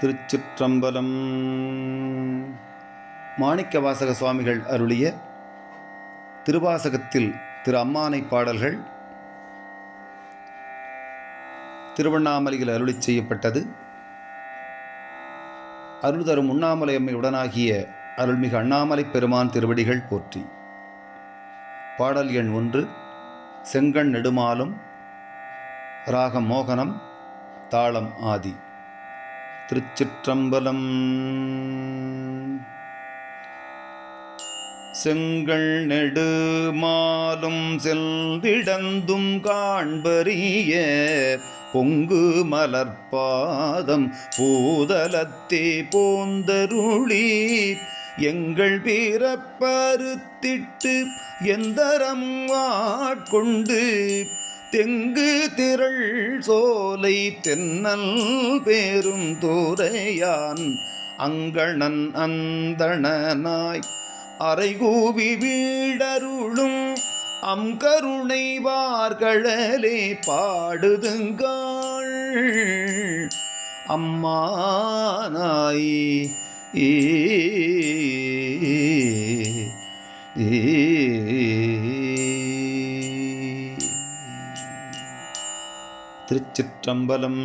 திருச்சிற்றம்பலம். மாணிக்க வாசக சுவாமிகள் அருளிய திருவாசகத்தில் திரு அம்மானை பாடல்கள் திருவண்ணாமலையில் அருளிச் செய்யப்பட்டது. அருள் தரும் உண்ணாமலை அம்மை உடனாகிய அருள்மிகு அண்ணாமலை பெருமான் திருவடிகள் போற்றி. பாடல் எண் ஒன்று செங்கண் நெடுமாலும் ராகம் மோகனம் தாளம் ஆதி. திருச்சிற்றம்பலம். செங்கள் நெடுமாலும் செல்விடந்தும் காண்பறிய பொங்கு மலர்பாதம் பூதலத்தே போந்தருளி எங்கள் பிறப்பருத்திட்டு எந்தரம் ஆட்கொண்டு தெங்கு திரள் சோலை தென்னல் பேரும் தூரையான் அங்கணன் அந்தணனாய். அரைகூவி வீடருளும் அம் கருணை வார்களே பாடுதுங்காள். அம்மானாய் ஏ ஏ திருச்சிற்றம்பலம்.